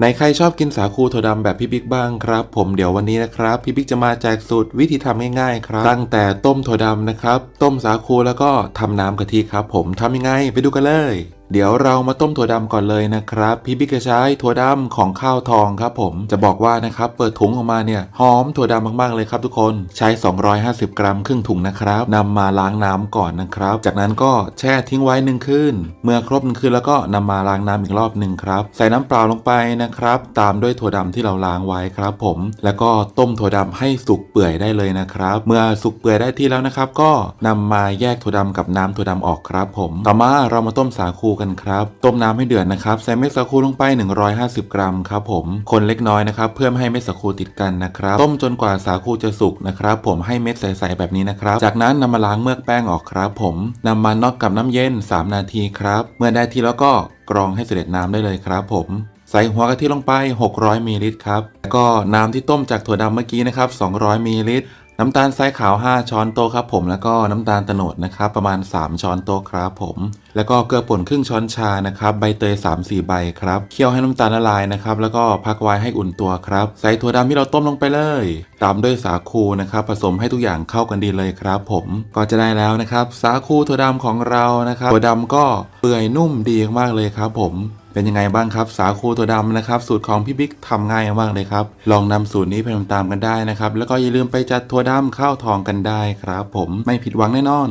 ในใครชอบกินสาคูถั่วดำแบบพี่บิ๊กบ้างครับ ผมเดี๋ยววันนี้นะครับพี่บิ๊กจะมาแจกสูตรวิธีทำง่ายๆครับ ตั้งแต่ต้มถั่วดำนะครับ ต้มสาคูแล้วก็ทำน้ำกะทิครับ ผมทำยังไงไปดูกันเลย เดี๋ยวเรามาต้มถั่วดำก่อนเลยนะครับ พี่บิ๊กจะใช้ถั่วดำของข้าวทองครับผมจะบอกว่านะครับเปิดถุงออกมาเนี่ยหอมถั่วดำมากๆเลยครับทุกคนใช้ 250 กรัมครึ่งถุงนะครับนำมาล้างน้ำก่อนนะครับ จากนั้นก็แช่ทิ้งไว้หนึ่งคืนเมื่อครบหนึ่งคืนแล้วก็นำมาล้างน้ำอีกรอบหนึ่งครับใส่น้ำเปล่าลงไปนะครับ ตามด้วยถั่วดำที่เราล้างไว้ครับ ผม แล้วก็ต้มถั่วดำให้สุกเปื่อยได้เลยนะครับ เมื่อสุกเปื่อยได้ที่แล้วนะครับ ก็นำมาแยกถั่วดำกับน้ำถั่วดำออกครับ ผม ต่อมาเรามาต้มสาคูกันครับต้มน้ำให้เดือดนะครับใส่เม็ดสาคูลงไป 150 กรัมครับผมคนเล็กน้อยนะครับเพื่อไม่ให้เม็ดสาคูติดกันนะครับต้มจนกว่าสาคูจะสุกนะครับผมให้เม็ดใสๆแบบนี้นะครับ จากนั้นนำมาล้างเมือกแป้งออกครับ ผมนำมาน็อกกับน้ำเย็น 3 นาทีครับ เมื่อได้ที่แล้วก็กรองให้เสด็จน้ำได้เลยครับ ผมใส่หัวกะทิลงไป 600มิลลิลิตรครับแล้วก็น้ำที่ต้มจากถั่วดำเมื่อกี้นะครับ 200มิลลิลิตร น้ำตาลทรายขาว 5 ช้อนโต๊ะครับผมแล้วก็น้ำตาลโตโนดนะครับประมาณ 3 ช้อนโต๊ะครับผม แล้วก็เกลือป่นครึ่งช้อนชานะครับใบเตย 3-4 ใบครับเคี่ยวให้น้ำตาลละลายนะครับแล้วก็พักไว้ให้อุ่นตัวครับใส่ถั่วดำที่เราต้มลงไปเลย ตามด้วยสาคูนะครับผสมให้ทุกอย่างเข้ากันดีเลยครับ ผมก็จะได้แล้วนะครับ สาคูถั่วดำของเรานะครับถั่วดำก็เปื่อยนุ่มดีมากเลยครับผม เป็นยังไงบ้างครับ สาคูตัวดำนะครับ สูตรของพี่บิ๊กทำง่ายมากเลยครับ ลองนำสูตรนี้ไปทำตามกันได้นะครับ แล้วก็อย่าลืมไปจัดถั่วดำข้าวทองกันได้ครับ ผมไม่ผิดหวังแน่นอน